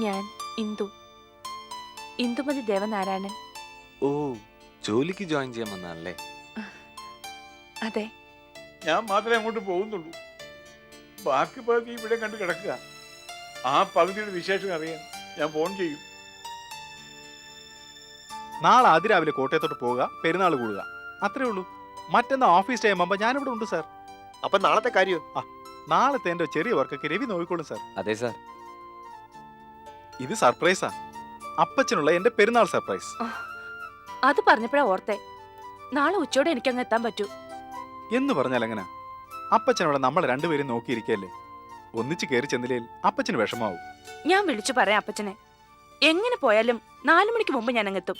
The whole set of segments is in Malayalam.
ഞാൻ ഇന്ദു. ഇന്ദുമതി ദേവനാരായണൻ. ഓ ജോലിക്ക് ജോയിൻ ചെയ്യാൻ വന്നാണല്ലേ അതെ. ഞാൻ മാത്രമേ അങ്ങോട്ട് പോകുന്നുള്ളൂ. ബാക്കി പകുതി ഇവിടെ കണ്ട് കിടക്കുക. ആ പകുതിയുടെ വിശേഷം അറിയാൻ ഞാൻ ഫോൺ ചെയ്യും. നാളെ അതിരാവിലെ കോട്ടയത്തോട്ട് പോവുക പെരുന്നാൾ കൂടുക. അത്രേ ഉള്ളൂ. മറ്റന്നാ ഓഫീസ് ടൈം ആകുമ്പോൾ ഞാനിവിടെ ഉണ്ട് സാർ അപ്പൊ നാളത്തെ കാര്യം? നാളത്തെ എന്റെ ചെറിയ വർക്കൊക്കെ രവി നോക്കിക്കോളും സാർ അതെ സാർ ഇത് സർപ്രൈസാ. അപ്പച്ചനുള്ള എന്റെ പെരുന്നാൾ സർപ്രൈസ്. അത് പറഞ്ഞപ്പോഴാ ഓർത്തെ. നാളെ ഉച്ചയോടെ എനിക്ക് അങ്ങ് എത്താൻ പറ്റൂ. എന്ന് പറഞ്ഞാൽ എങ്ങനെ? അപ്പച്ചനോടെ നമ്മൾ രണ്ടുപേരും നോക്കിയിരിക്കല്ലേ? ഒന്നിച്ച് കയറി ചെന്നില്ലേൽ അപ്പച്ചന് വിഷമാവും ഞാൻ വിളിച്ചു പറയാം അപ്പച്ചനെ. എങ്ങനെ പോയാലും നാലു മണിക്ക് മുമ്പ് ഞാൻ അങ്ങെത്തും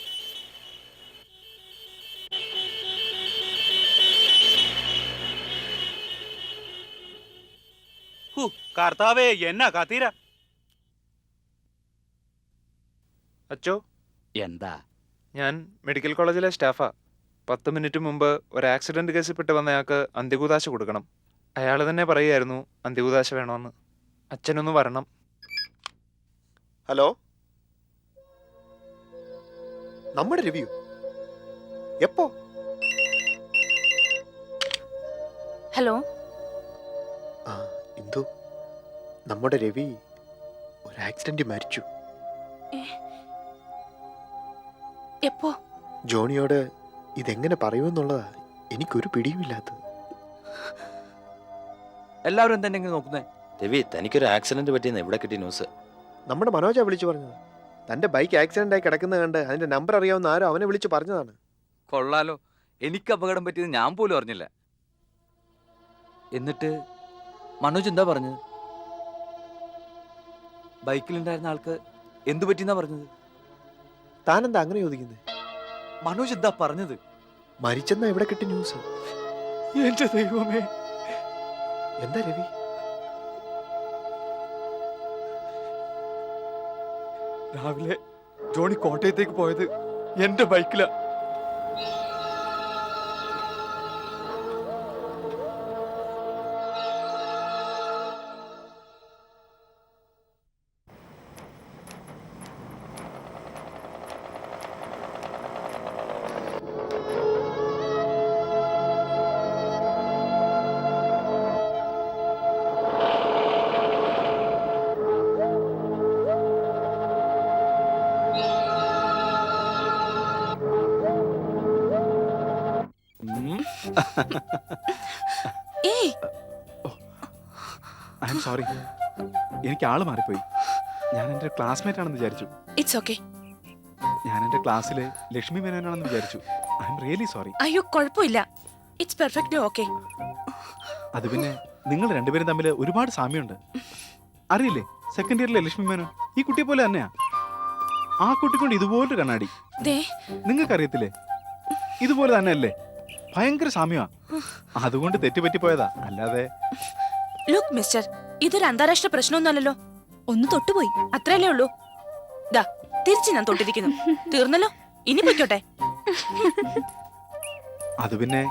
കർത്താവേ എന്നാ കത്തീര? അച്ചോ? എന്താ? ഞാൻ മെഡിക്കൽ കോളേജിലെ സ്റ്റാഫാ. പത്ത് മിനിറ്റ് മുമ്പ് ഒരു ആക്സിഡന്റ് കേസിൽ പെട്ട് വന്നയാൾക്ക് അന്ത്യകൂതാശ കൊടുക്കണം. അയാൾ തന്നെ പറയുമായിരുന്നു അന്ത്യകൂതാശ വേണമെന്ന് അച്ഛനൊന്ന് വരണം. ഹലോ? നമ്മുടെ റിവ്യൂ? എപ്പോ? ഹലോ? ആ ഇന്ദു. നമ്മുടെ രവി ഒരു ആക്സിഡന്റ് മരിച്ചു. എപ്പോ? ജോണിയോട് ഇതെങ്ങനെ പറയുമെന്നുള്ളതാ എനിക്കൊരു പിടിയുമില്ലാത്തത്. എല്ലാവരും എന്തെങ്കിലും നോക്കുന്നേ? രവി തനിക്കൊരു ആക്സിഡന്റ് പറ്റിയെന്ന് എവിടെ കിട്ടിയ ന്യൂസ്? നമ്മുടെ മനോജാ വിളിച്ചു പറഞ്ഞത്. തന്റെ ബൈക്ക് ആക്സിഡന്റ് ആയി കിടക്കുന്നത് കണ്ട് അതിന്റെ നമ്പർ അറിയാവുന്ന ആരോ അവനെ വിളിച്ചു പറഞ്ഞതാണ്. കൊള്ളാലോ. എനിക്ക് അപകടം പറ്റിയത് ഞാൻ പോലും അറിഞ്ഞില്ല. എന്നിട്ട് മനോജ് എന്താ പറഞ്ഞത്? ബൈക്കിലുണ്ടായിരുന്ന ആൾക്ക് എന്തു പറ്റിയെന്നാ പറഞ്ഞത്? താനെന്താ അങ്ങനെ ചോദിക്കുന്നത് മനോജ് എന്താ പറഞ്ഞത്? മരിച്ചെന്നാ ഇവിടെ കിട്ടി ന്യൂസ്. എന്റെ ദൈവമേ. എന്താ രവി? രാവിലെ ജോണി കോട്ടയത്തേക്ക് പോയത് എന്റെ ബൈക്കിലാ. ഏയ്. ഐ എം സോറി എനിക്ക് ആൾ മാറിപ്പോയി. ഞാൻ എന്റെ ക്ലാസ്മേറ്റ് ആണെന്ന് വിചാരിച്ചു. ഇറ്റ്സ് ഓക്കെ ഞാൻ എന്റെ ക്ലാസ്സിലെ ലക്ഷ്മി മേനോനാണെന്ന് വിചാരിച്ചു. ഐ എം റിയലി സോറി അയ്യോ കുഴപ്പമില്ല. ഇറ്റ്സ് പെർഫെക്റ്റ് ഓക്കെ അത് പിന്നെ നിങ്ങൾ രണ്ടുപേരും തമ്മിൽ ഒരുപാട് സാമ്യമുണ്ട്. അറിയില്ലേ സെക്കൻഡ് ഇയറിലെ ലക്ഷ്മി മേനോൻ ഈ കുട്ടിയെ പോലെ തന്നെയാ. ആ കുട്ടിക്കൊണ്ട് ഇതുപോലൊരു കണ്ണാടി. ദേ. നിങ്ങൾക്കറിയത്തില്ലേ? ഇതുപോലെ തന്നെയല്ലേ? ഭയങ്കര സാമ്യമാ. അതുകൊണ്ട് തെറ്റുപറ്റിപ്പോയതാ. അല്ലാതെ ലുക്ക് മിസ്റ്റർ ഇതൊരു അന്താരാഷ്ട്ര പ്രശ്നമൊന്നുമല്ലല്ലോ. ഒന്ന് തൊട്ടുപോയി. അത്രയല്ലേ ഉള്ളൂ. ദാ തിരിച്ച് ഞാൻ തൊട്ടിരിക്കുന്നു. തീർന്നല്ലോ? ഇനി പൊയ്ക്കോട്ടെ. അത് പിന്നെ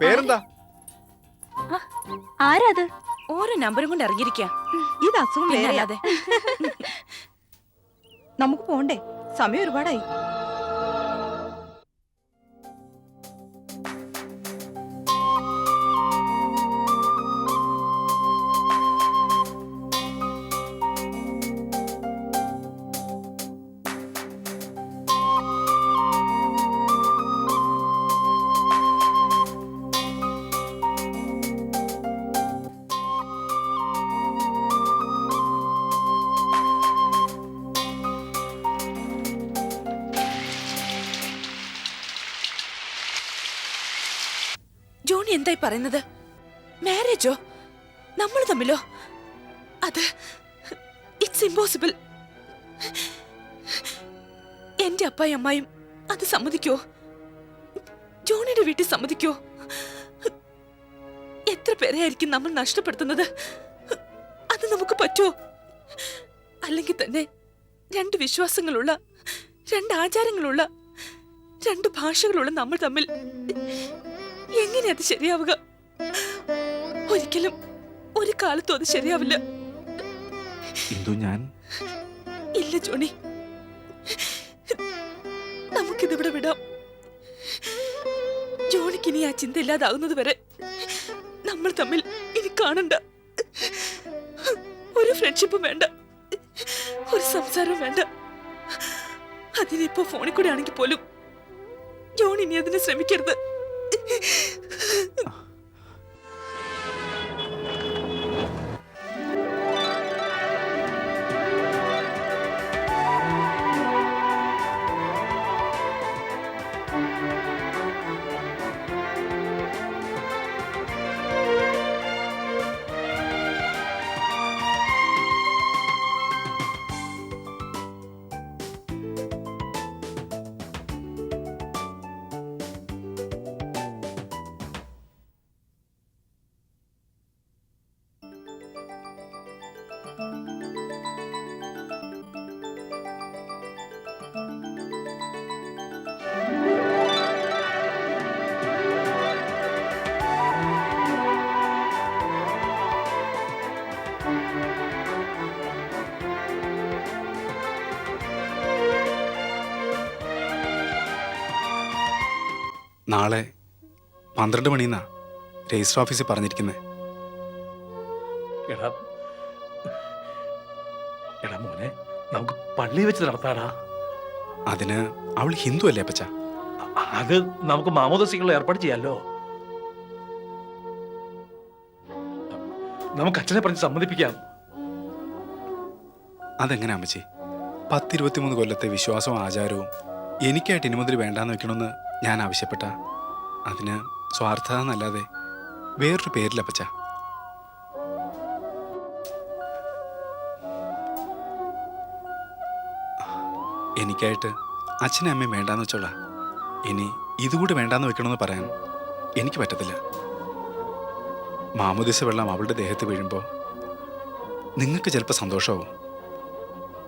പേരെന്താ? ആരാത്? ഓരോ നമ്പറും കൊണ്ട് ഇറങ്ങിയിരിക്കുക ഇത് അസുഖം നമുക്ക് പോണ്ടേ? സമയം ഒരുപാടായി. എന്തായി പറയുന്നത്? മാരേജോ നമ്മൾ തമ്മിലോ? അത് ഇറ്റ്സ് ഇമ്പോസിബിൾ എന്റെ അപ്പായും അമ്മായും അത് സമ്മതിക്കോ? ജോണിയുടെ വീട്ടിൽ സമ്മതിക്കോ? എത്ര പേരെയായിരിക്കും നമ്മൾ നഷ്ടപ്പെടുത്തുന്നത്? അത് നമുക്ക് പറ്റുമോ? അല്ലെങ്കിൽ തന്നെ രണ്ട് വിശ്വാസങ്ങളുള്ള രണ്ട് ആചാരങ്ങളുള്ള രണ്ട് ഭാഷകളുള്ള നമ്മൾ തമ്മിൽ എങ്ങനെ അത് ശരിയാവുക? ഒരിക്കലും ഒരു കാലത്തും അത് ശരിയാവില്ല. ഞാൻ? ഇല്ല ജോണി. നമുക്കിതിവിടെ വിടാം. ജോണിക്ക് ഇനി ആ ചിന്ത ഇല്ലാതാകുന്നത് വരെ നമ്മൾ തമ്മിൽ ഇനി കാണണ്ട. ഒരു ഫ്രണ്ട്ഷിപ്പും വേണ്ട. ഒരു സംസാരവും വേണ്ട. അതിനിപ്പോ ഫോണിൽ കൂടെ ആണെങ്കിൽ പോലും ജോൺ ഇനി അതിനെ ശ്രമിക്കരുത്. あっ。നാളെ പന്ത്രണ്ട് മണിന്നാ രജിസ്റ്റർ ഓഫീസിൽ പറഞ്ഞിരിക്കുന്നത് എടാ എടാ മോനെ നമുക്ക് പള്ളി വെച്ച് നടത്താടാ. അതിന് അവൾ ഹിന്ദു അല്ലേ അപ്പച്ച? അത് നമുക്ക് മാമോദസികൾ ഏർപ്പാട് ചെയ്യാലോ. നമുക്ക് അച്ഛനെ പറഞ്ഞ് സമ്മതിപ്പിക്കാം. അതെങ്ങനെ അമ്മച്ചി? പത്തിരുപത്തിമൂന്ന് കൊല്ലത്തെ വിശ്വാസവും ആചാരവും എനിക്കായിട്ട് ഇനി മുതൽ വേണ്ടാന്ന് വെക്കണമെന്ന് ഞാൻ ആവശ്യപ്പെട്ട അതിന് സ്വാർത്ഥത എന്നല്ലാതെ വേറൊരു പേരില്ല പച്ച എനിക്കായിട്ട് അച്ഛനും അമ്മയും വേണ്ടാന്ന് വെച്ചോളാ. ഇനി ഇതുകൂടി വേണ്ടാന്ന് വെക്കണമെന്ന് പറയാൻ എനിക്ക് പറ്റത്തില്ല. മാമുദിസ വെള്ളം അവളുടെ ദേഹത്ത് വീഴുമ്പോൾ നിങ്ങൾക്ക് ചിലപ്പോൾ സന്തോഷമാവും.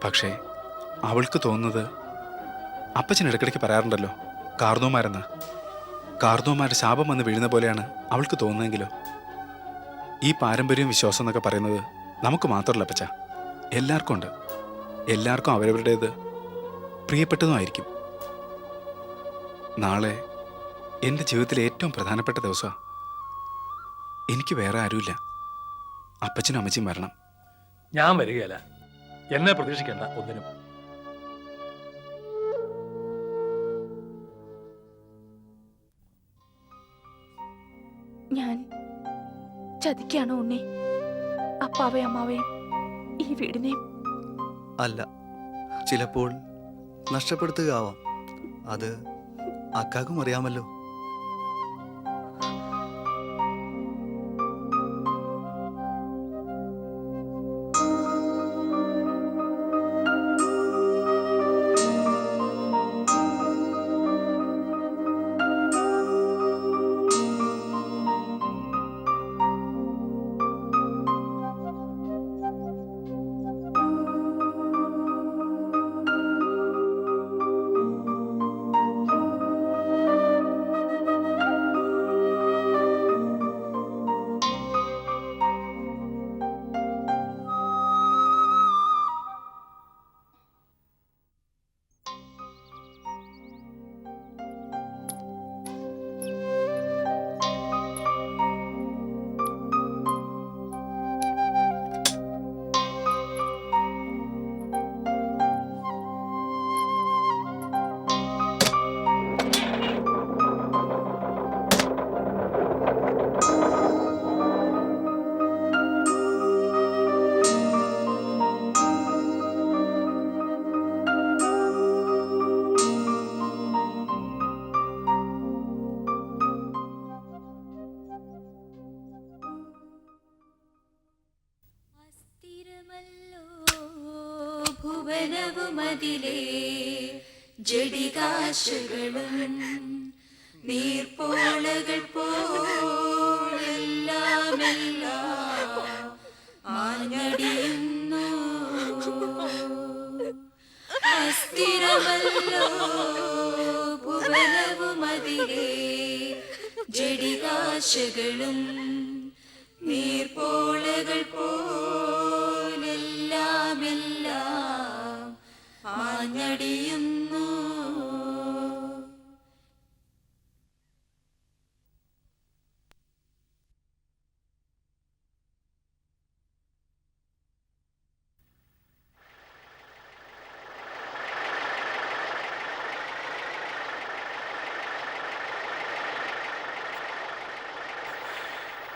പക്ഷേ അവൾക്ക് തോന്നുന്നത് അപ്പച്ചൻ ഇടയ്ക്കിടയ്ക്ക് പറയാറുണ്ടല്ലോ കാർന്നോമാരെന്ന് കാർന്നോമാരുടെ ശാപം വന്ന് വീഴുന്ന പോലെയാണ് അവൾക്ക് തോന്നുന്നതെങ്കിലോ ഈ പാരമ്പര്യവും വിശ്വാസം എന്നൊക്കെ പറയുന്നത് നമുക്ക് മാത്രമല്ല പച്ച എല്ലാവർക്കും ഉണ്ട്. എല്ലാവർക്കും അവരവരുടേത് പ്രിയപ്പെട്ടതുമായിരിക്കും നാളെ എന്റെ ജീവിതത്തിലെ ഏറ്റവും പ്രധാനപ്പെട്ട ദിവസമാണ് എനിക്ക് വേറെ ആരുമില്ല. അപ്പച്ചനും അമ്മച്ചിയും വരണം. ഞാൻ വരികയല്ല. എന്നെ പ്രതീക്ഷിക്കേണ്ട ഒന്നിനും. ഞാൻ ചതിക്കാണോ ഉണ്ണി? അപ്പാവേ അമ്മാവേ ഈ വീടിനെ? അല്ല ചിലപ്പോൾ നഷ്ടപ്പെടുത്തുകയാവാം. അത് അക്കാക്കും അറിയാമല്ലോ. ഭുവനവുമതിലേ ജഡികാശകളും നീർപ്പോളകൾ പോലെല്ലാമെല്ലാം ആഞ്ഞടിയുന്നു അസ്ഥിരമല്ലോ ഭുവനവുമതിലേ ജടികാശകളും നീർപ്പോളകൾ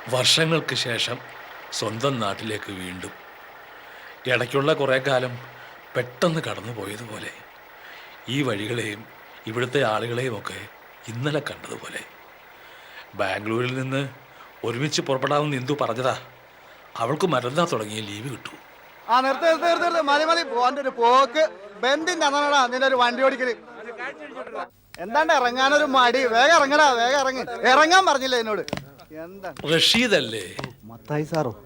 വർഷങ്ങൾക്ക് ശേഷം സ്വന്തം നാട്ടിലേക്ക് വീണ്ടും. ഇടയ്ക്കുള്ള കുറേ കാലം പെട്ടെന്ന് കടന്നു പോയതുപോലെ ഈ വഴികളെയും ഇവിടുത്തെ ആളുകളെയും ഒക്കെ ഇന്നലെ കണ്ടതുപോലെ. ബാംഗ്ലൂരിൽ നിന്ന് ഒരുമിച്ച് പുറപ്പെടാമെന്ന് ഇന്ദു പറഞ്ഞതാ അവൾക്ക് മരുന്നാ തുടങ്ങിയ ലീവ് കിട്ടു. ആ നിർത്ത് മതി മതി. ഒരു പോക്ക്. നിന്റെ ഒരു വണ്ടി ഓടിക്കൽ. എന്താണ്ട് ഇറങ്ങാനൊരു മടി. വേഗം ഇറങ്ങടാ വേഗം ഇറങ്ങി. ഇറങ്ങാൻ പറഞ്ഞില്ല എന്നോട്? എന്താ? റഷീദല്ലേ? മത്തായി സാറോ?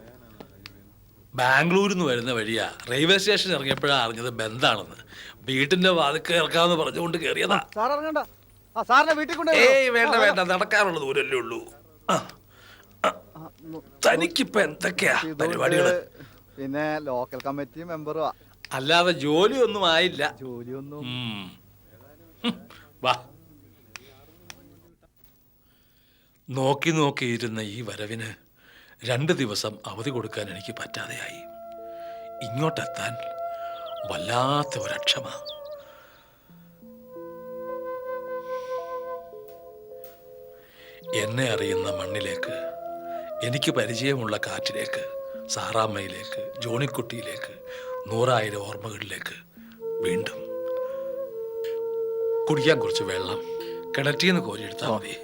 ബാംഗ്ലൂരിൽ നിന്ന് വരുന്ന വഴിയാ. റെയിൽവേ സ്റ്റേഷൻ ഇറങ്ങിയപ്പോഴാണ് അറിഞ്ഞത് ബന്ധാണെന്ന്. വീട്ടിന്റെ വാതിക്ക് ഇറക്കാമെന്ന് പറഞ്ഞുകൊണ്ട് കയറിയതാ. സാർ ഇറങ്ങണ്ട. ആ സാറിനെ വീട്ടിൽ കൊണ്ട് ഏയ് വേണ്ട വേണ്ട. നടക്കാറുള്ള ദൂരല്ലേ ഉള്ളൂ. ആ, ആ, തനിക്കിപ്പോ എന്തൊക്കെയാ പരിപാടികൾ? പിന്നെ ലോക്കൽ കമ്മിറ്റി മെമ്പറും അല്ലാതെ ജോലിയൊന്നും ആയില്ല. ജോലിയൊന്നും. ഉം. ഹും, വാ. നോക്കി നോക്കിയിരുന്ന ഈ വരവിന് രണ്ട് ദിവസം അവധി കൊടുക്കാൻ എനിക്ക് പറ്റാതെയായി. ഇങ്ങോട്ടെത്താൻ വല്ലാത്ത ഒരക്ഷമ. എന്നെ അറിയുന്ന മണ്ണിലേക്ക് എനിക്ക് പരിചയമുള്ള കാറ്റിലേക്ക് സാറാമ്മയിലേക്ക് ജോണിക്കുട്ടിയിലേക്ക് നൂറായിരം ഓർമ്മകളിലേക്ക് വീണ്ടും കുടിക്കാൻ കുറച്ച് വെള്ളം കിണറ്റിൽ കോരിയെടുത്താൽ മതി.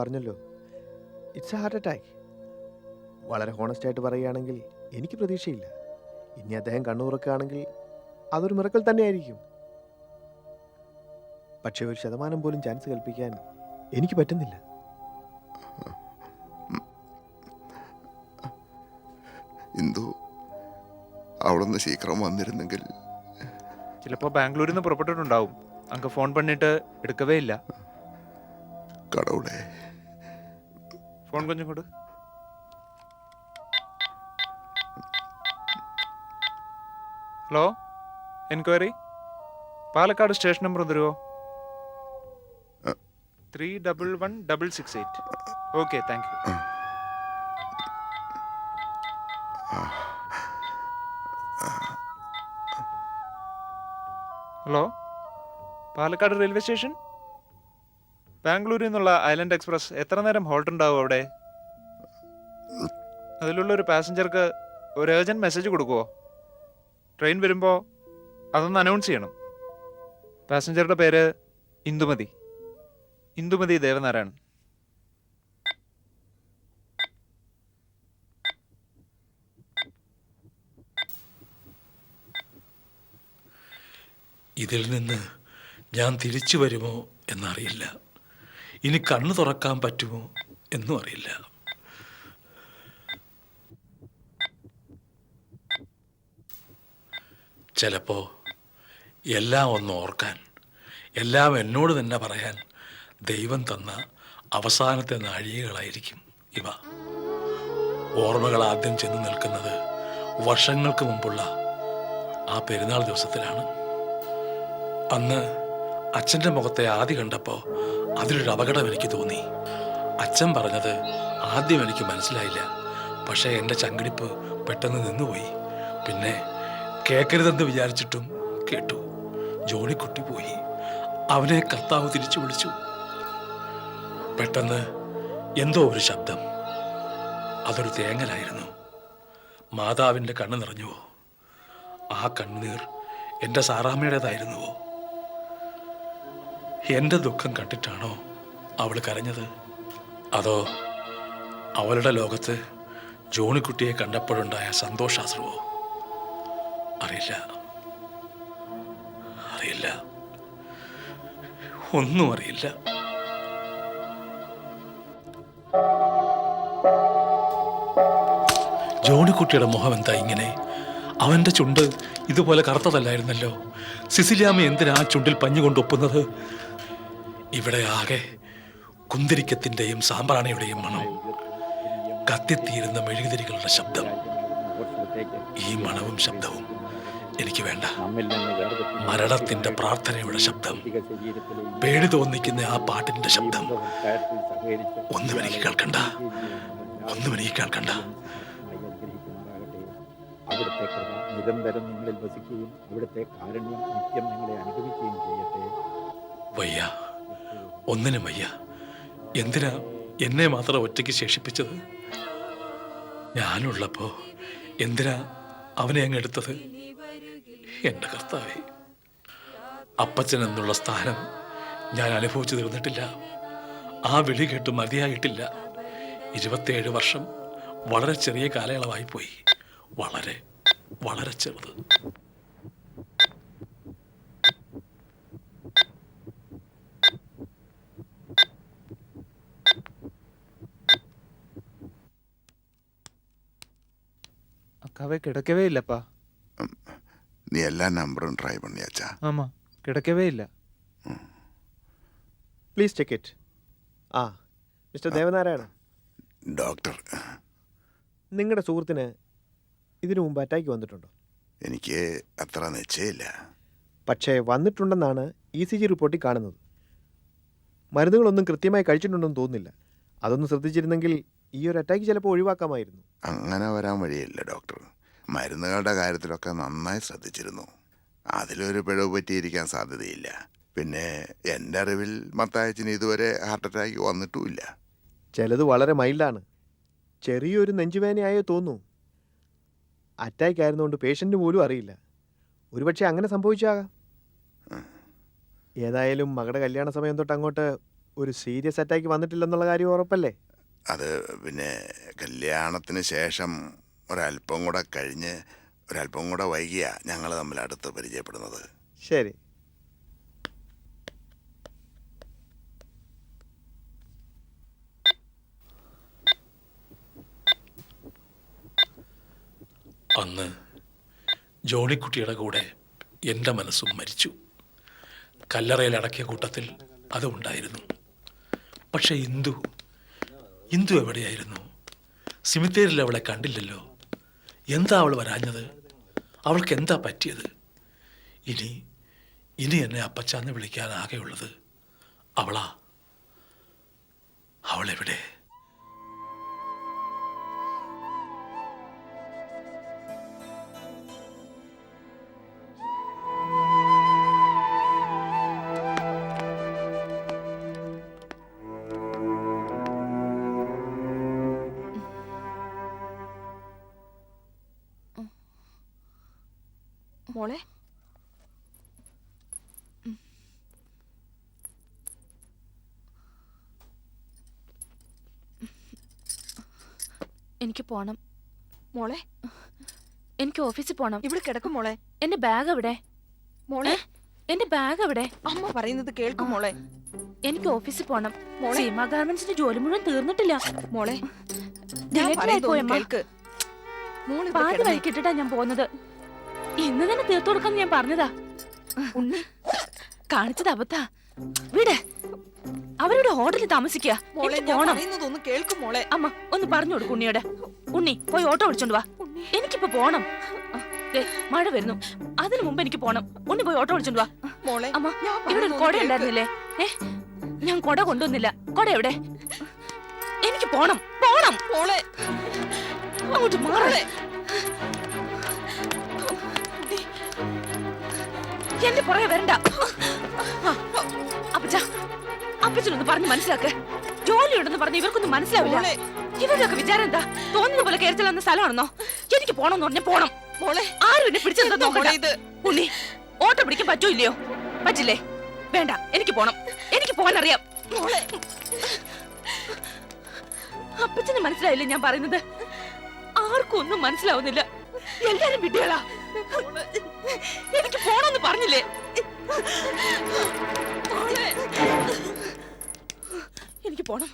പറഞ്ഞല്ലോ. ഇറ്റ്സ് എ ഹാർട്ട് അറ്റാക്ക് വളരെ ഹോണസ്റ്റ് ആയിട്ട് പറയുകയാണെങ്കിൽ എനിക്ക് പ്രതീക്ഷയില്ല. ഇനി അദ്ദേഹം കണ്ണുറക്കുകയാണെങ്കിൽ അതൊരു മിറക്കൽ തന്നെയായിരിക്കും. പക്ഷേ ഒരു ശതമാനം പോലും ചാൻസ് കൽപ്പിക്കാൻ എനിക്ക് പറ്റുന്നില്ല. ഇന്ദു അവിടുന്ന് ശീക്രം വന്നിരുന്നെങ്കിൽ. ചിലപ്പോ ബാംഗ്ലൂരിൽ നിന്ന് പുറപ്പെട്ടിട്ടുണ്ടാവും. അങ്ങ് ഫോൺ പണിട്ട് എടുക്കവേ ഇല്ല. കടവുളെ ഫോൺ കൊഞ്ചും കൊണ്ട് hello enquiry? Palakkad station number തരുമോ three double one double six eight. Okay thank you. Hello Palakkad railway station? ബാംഗ്ലൂരിൽ നിന്നുള്ള ഐലൻഡ് എക്സ്പ്രസ് എത്ര നേരം ഹോൾട്ട് ഉണ്ടാവും അവിടെ? അതിലുള്ള ഒരു പാസഞ്ചർക്ക് ഒരു ഏർജന്റ് മെസ്സേജ് കൊടുക്കുമോ ട്രെയിൻ വരുമ്പോൾ അതൊന്ന് അനൗൺസ് ചെയ്യണം. പാസഞ്ചറുടെ പേര് ഇന്ദുമതി. ഇന്ദുമതി ദേവനാരായണൻ. ഇതിൽ നിന്ന് ഞാൻ തിരിച്ചു വരുമോ എന്നറിയില്ല. ഇനി കണ്ണു തുറക്കാൻ പറ്റുമോ എന്നും അറിയില്ല. ചിലപ്പോ എല്ലാം ഒന്ന് ഓർക്കാൻ എല്ലാം എന്നോട് തന്നെ പറയാൻ ദൈവം തന്ന അവസാനത്തെ നാഴികകളായിരിക്കും ഇവ. ഓർമ്മകൾ ആദ്യം ചെന്ന് നിൽക്കുന്നത് വർഷങ്ങൾക്ക് മുമ്പുള്ള ആ പെരുന്നാൾ ദിവസത്തിലാണ്. അന്ന് അച്ഛന്റെ മുഖത്തെ ആദ്യ കണ്ടപ്പോൾ അതിലൊരു അപകടം എനിക്ക് തോന്നി. അച്ഛൻ പറഞ്ഞത് ആദ്യം എനിക്ക് മനസ്സിലായില്ല. പക്ഷേ എന്റെ ചങ്കിടിപ്പ് പെട്ടെന്ന് നിന്നുപോയി. പിന്നെ കേൾക്കരുതെന്ന് വിചാരിച്ചിട്ടും കേട്ടു. ജോണിക്കുട്ടി പോയി. അവനെ കർത്താവ് തിരിച്ചു വിളിച്ചു. പെട്ടെന്ന് എന്തോ ഒരു ശബ്ദം. അതൊരു തേങ്ങലായിരുന്നു. മാതാവിന്റെ കണ്ണ് നിറഞ്ഞുവോ? ആ കണ്ണുനീർ എന്റെ സാറാമ്മയുടേതായിരുന്നുവോ? എന്റെ ദുഃഖം കണ്ടിട്ടാണോ അവൾ കരഞ്ഞത്? അതോ അവളുടെ ലോകത്ത് ജോണിക്കുട്ടിയെ കണ്ടപ്പോഴുണ്ടായ സന്തോഷാശ്രുവോ? അറിയില്ല. അറിയില്ല. ഒന്നും അറിയില്ല. ജോണിക്കുട്ടിയുടെ മുഖം എന്താ ഇങ്ങനെ? അവന്റെ ചുണ്ട് ഇതുപോലെ കറുത്തതല്ലായിരുന്നല്ലോ. സിസിലിയാമ്മ എന്തിനാ ആ ചുണ്ടിൽ പഞ്ഞുകൊണ്ട് ഒപ്പുന്നത്? ഇവിടെ ആകെ കുന്തിരിക്കത്തിന്റെയും സാമ്പ്രാണിയുടെയും മണം. കത്തിത്തീരുന്ന മെഴുകുതിരികളുടെ ശബ്ദം. ഈ മണവും ശബ്ദവും എനിക്ക് വേണ്ട. മരണത്തിന്റെ പ്രാർത്ഥനയുടെ ശബ്ദം. പേടി തോന്നിക്കുന്ന ആ പാട്ടിന്റെ ശബ്ദം. ഒന്നും എനിക്ക് കേൾക്കണ്ട. ഒന്നും എനിക്ക് കേൾക്കണ്ട. അവിടുത്തെ കൃപ നിരന്തരം നിങ്ങളിൽ വസിക്കുകയും അവിടുത്തെ കാരുണ്യം നിത്യം നിങ്ങളെ അനുഭവിക്കുകയും ചെയ്യട്ടെ. വയ്യ. ഒന്നിനും വയ്യ. എന്തിനാ എന്നെ മാത്രം ഒറ്റയ്ക്ക് ശേഷിപ്പിച്ചത്? ഞാനുള്ളപ്പോ എന്തിനാ അവനെ അങ്ങ് എടുത്തത്? എന്റെ കർത്താവെ അപ്പച്ചൻ എന്നുള്ള സ്ഥാനം ഞാൻ അനുഭവിച്ചു തീർന്നിട്ടില്ല. ആ വിളി കേട്ട് മതിയായിട്ടില്ല. ഇരുപത്തിയേഴ് വർഷം വളരെ ചെറിയ കാലയളവായി പോയി. വളരെ വളരെ ചെറുത്. അക്കാവെ കിടക്കവേ ഇല്ലപ്പാ നീ എല്ലാ നമ്പറും ട്രൈ പണിയാച്ചാ ആമാ കിടക്കവേ ഇല്ല പ്ലീസ് ചെക്ക് ഇറ്റ് ആ മിസ്റ്റർ ദേവനാരായണ. ഡോക്ടർ. നിങ്ങളുടെ സുഹൃത്തിന് ഇതിനു മുമ്പ് അറ്റാക്ക് വന്നിട്ടുണ്ടോ? എനിക്ക് അത്ര നിശ്ചയില്ല പക്ഷേ വന്നിട്ടുണ്ടെന്നാണ് ഇ സി ജി റിപ്പോർട്ടിൽ കാണുന്നത്. മരുന്നുകളൊന്നും കൃത്യമായി കഴിച്ചിട്ടുണ്ടെന്ന് തോന്നുന്നില്ല. അതൊന്ന് ശ്രദ്ധിച്ചിരുന്നെങ്കിൽ ഈ ഒരു അറ്റാക്ക് ചിലപ്പോൾ ഒഴിവാക്കാമായിരുന്നു. അങ്ങനെ വരാൻ വഴിയില്ല ഡോക്ടർ മരുന്നുകളുടെ കാര്യത്തിലൊക്കെ നന്നായി ശ്രദ്ധിച്ചിരുന്നു. അതിലൊരു പിഴവ് പറ്റിയിരിക്കാൻ സാധ്യതയില്ല. പിന്നെ എന്റെ അറിവിൽ മത്തായച്ചിന് ഇതുവരെ ഹാർട്ട് അറ്റാക്ക് വന്നിട്ടുമില്ല. ചിലത് വളരെ മൈൽഡാണ് ചെറിയൊരു നെഞ്ചുവേനയായോ തോന്നുന്നു. അറ്റാക്ക് ആയിരുന്നുകൊണ്ട് പേഷ്യന്റ് പോലും അറിയില്ല. ഒരുപക്ഷെ അങ്ങനെ സംഭവിച്ചാകാം ഏതായാലും മകളുടെ കല്യാണ സമയം തൊട്ട് അങ്ങോട്ട് ഒരു സീരിയസ് അറ്റാക്ക് വന്നിട്ടില്ലെന്നുള്ള കാര്യം ഉറപ്പല്ലേ? അത് പിന്നെ കല്യാണത്തിന് ശേഷം ഒരല്പം കൂടെ കഴിഞ്ഞ് ഒരല്പം കൂടെ വൈകിയ ഞങ്ങൾ തമ്മിൽ അടുത്ത് പരിചയപ്പെടുന്നത്. ശരി. അന്ന് ജോണിക്കുട്ടിയുടെ കൂടെ എന്റെ മനസ്സും മരിച്ചു. കല്ലറയിൽ അടക്കിയ കൂട്ടത്തിൽ അതുണ്ടായിരുന്നു പക്ഷേ പക്ഷെ ഇന്ദു ഇന്ദു എവിടെയായിരുന്നു? സിമിത്തേരിൽ അവളെ കണ്ടില്ലല്ലോ. എന്താ അവൾ വരാഞ്ഞത്? അവൾക്ക് എന്താ പറ്റിയത്? ഇനി ഇനി എന്നെ അപ്പച്ചാന്ന് വിളിക്കാൻ ആകെയുള്ളത് അവളാ. അവളെവിടെ? എനിക്ക് പോണം. മോളെ? എനിക്ക് ഓഫീസിൽ പോണം. ഇവിടെ കിടക്കും മോളെ. എന്റെ ബാഗ് എവിടെ? മോളെ? എന്റെ ബാഗ് എവിടെ? അമ്മ പറയുന്നത് കേൾക്കും മോളെ. എനിക്ക് ഓഫീസിൽ പോണം. മോളെ. സീമ ഗാർമെന്റ്സിന്റെ ജോലി മുഴുവൻ തീർന്നിട്ടില്ല. മോളെ പാതി. വഴിക്കിട്ടിട്ടാ ഞാൻ പോകുന്നത്. ഇന്ന് തന്നെ തീർത്തു കൊടുക്കാന്ന് ഞാൻ പറഞ്ഞതാ. ഉണ്ണി കാണിച്ചത് അബദ്ധാ. വിട്. അവരുടെ ഹോട്ടലിൽ താമസിക്കുക അമ്മ ഒന്ന് പറഞ്ഞു കൊടുക്കും ഉണ്ണിയോട്. ഉണ്ണി പോയി ഓട്ടോ വിളിച്ചോണ്ട് വാ. എനിക്കിപ്പോ പോണം. മഴ വരുന്നു. അതിനു മുമ്പ് എനിക്ക് പോണം. ഉണ്ണി പോയി ഓട്ടോ വിളിച്ചോണ്ട് വാ. മോളെ അമ്മ ഞാൻ ഇവിടെ ഒരു കൊട. ഉണ്ടായിരുന്നില്ലേ? ഏ ഞാൻ കൊട കൊണ്ടുവന്നില്ല. കൊട എവിടെ? എനിക്ക് പോണം പോണം. മോളെ. അങ്ങോട്ട് മാറേ. എന്റെ പുറകെ വരണ്ട. അപ്പച്ച അപ്പച്ചനൊന്ന് പറഞ്ഞ് മനസ്സിലാക്കേ. ജോലിയുണ്ടെന്ന് പറഞ്ഞ് ഇവർക്കൊന്നും മനസ്സിലാവില്ല. ഇവരുടെയൊക്കെ വിചാരം എന്താ? തോന്നുന്ന പോലെ കയറി ചെല്ലുന്ന സ്ഥലമാണെന്നോ? എനിക്ക് പോണമെന്ന് പറഞ്ഞ പോണം. മോളെ ആരും എന്നെ പിടിച്ചെന്താ മോളെ ഇത്? ഉണ്ണി ഓട്ടോ പിടിക്കാൻ പറ്റൂ ഇല്ലയോ പറ്റില്ലേ? വേണ്ട എനിക്ക് പോണം. എനിക്ക് പോകാൻ അറിയാം മോളെ. അപ്പച്ചന് മനസ്സിലായില്ലേ ഞാൻ പറയുന്നത്? ആർക്കും ഒന്നും മനസ്സിലാവുന്നില്ല. എല്ലാരും വിട്ടുകളാ എനിക്ക് പോണെന്ന് പറഞ്ഞില്ലേ? എനിക്ക് പോണം.